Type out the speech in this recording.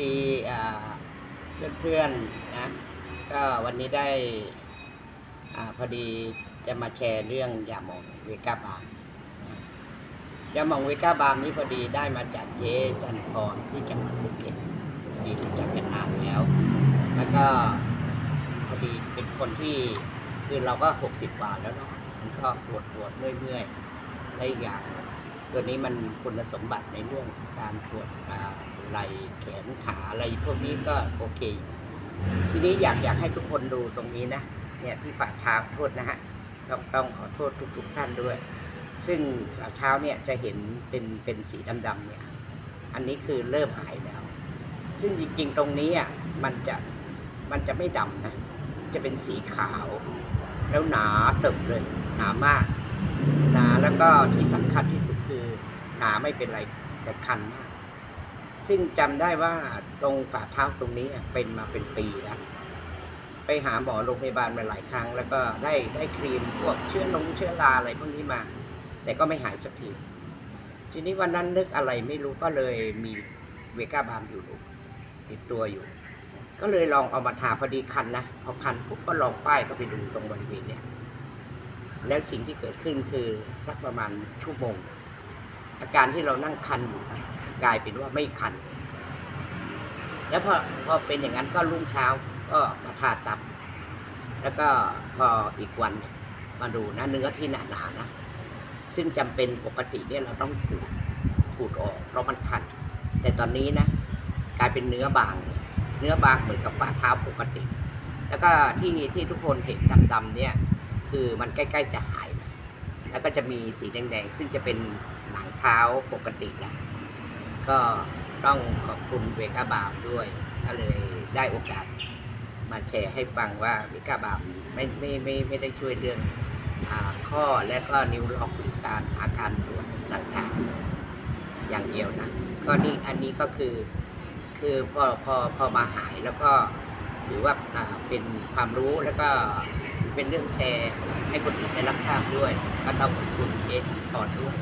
ดีเพื่อนๆนะก็วันนี้ได้อพอดีจะมาแชร์เรื่องยาหมองเวก้าบาร์นะยาหมองเวก้าบาร์นี้พอดีได้มาจากเจ๊จันพรที่จังหวัดภูเก็ตพอดีรู้จักกันนานแล้ว แล้วก็พอดีเป็นคนที่คือเราก็หกสิบกว่าแล้วเนาะมันก็ปวดปวดเมื่อยเมื่อยๆและอีกอย่าง ตัวนี้มันคุณสมบัติในเรื่องการปวดไหล่แขนขาอะไรพวกนี้ก็โอเค ทีนี้อยากอยากให้ทุกคนดูตรงนี้นะเนี่ยที่ฝ่าเท้าโทษนะฮะต้องต้องขอโทษทุกๆท่านด้วย ซึ่งฝ่าเท้าเนี่ยจะเห็นเป็นเป็นสีดำๆเนี่ย อันนี้คือเริ่มหายแล้ว ซึ่งจริงๆตรงนี้อะมันจะมันจะไม่ดำนะจะเป็นสีขาว แล้วหนาตึบเลยหนามากหนาแล้วก็ที่สำคัญที่สุด หาไม่เป็นไร แต่คันมาก ซึ่งจำได้ว่าตรงฝ่าเท้าตรงนี้เป็นมาเป็นปีแล้ว ไปหาหมอโรงพยาบาลมาหลายครั้ง แล้วก็ได้ได้ครีมพวกเชื้อนงเชื้อราอะไรพวกนี้มา แต่ก็ไม่หายสักที ทีนี้วันนั้นนึกอะไรไม่รู้ก็เลยมีเวก้าบาล์มอยู่ติดตัวอยู่ ก็เลยลองเอามาทาพอดีคันนะพอคันปุ๊บก็ลองป้ายเข้าไปดูตรงบริเวณเนี่ยแล้วสิ่งที่เกิดขึ้นคือสักประมาณชั่วโมง อาการที่เรานั่งคันอยู่กลายเป็นว่าไม่คัน แล้วพอพอเป็นอย่างนั้นก็รุ่งเช้าก็มาทาซับแล้วก็พออีกวันมาดูนะเนื้อที่หนาหนาๆนะ ซึ่งจำเป็นปกติเนี่ยเราต้องขูดขูดออกเพราะมันคัน แต่ตอนนี้นะ กลายเป็นเนื้อบาง เนื้อบางเหมือนกับฝ่าเท้าปกติ แล้วก็ที่ที่ทุกคนเห็นดำๆเนี่ย คือมันใกล้ๆจะหา แล้วก็จะมีสีแดงๆ ซึ่งจะเป็นหนังเท้าปกติแล้วก็ต้องขอบคุณเวก้าบาล์ด้วย ก็เลยได้โอกาสมาแชร์ให้ฟังว่าเวก้าบาล์มไม่ไม่ไม่ไม่ได้ช่วยเรื่องอข้อและก็นิ้วล็อกหรือการอาการปวดต่างๆอย่างเดียวนะก็นี่อันนี้ก็คือคือพอพอพอมาหายแล้วก็ถือว่าเป็นความรู้แล้วก็ เป็นเรื่องแชร์ ให้คนอื่นได้รับทราบด้วยก็ต้องขอบคุณเจสต่อด้วย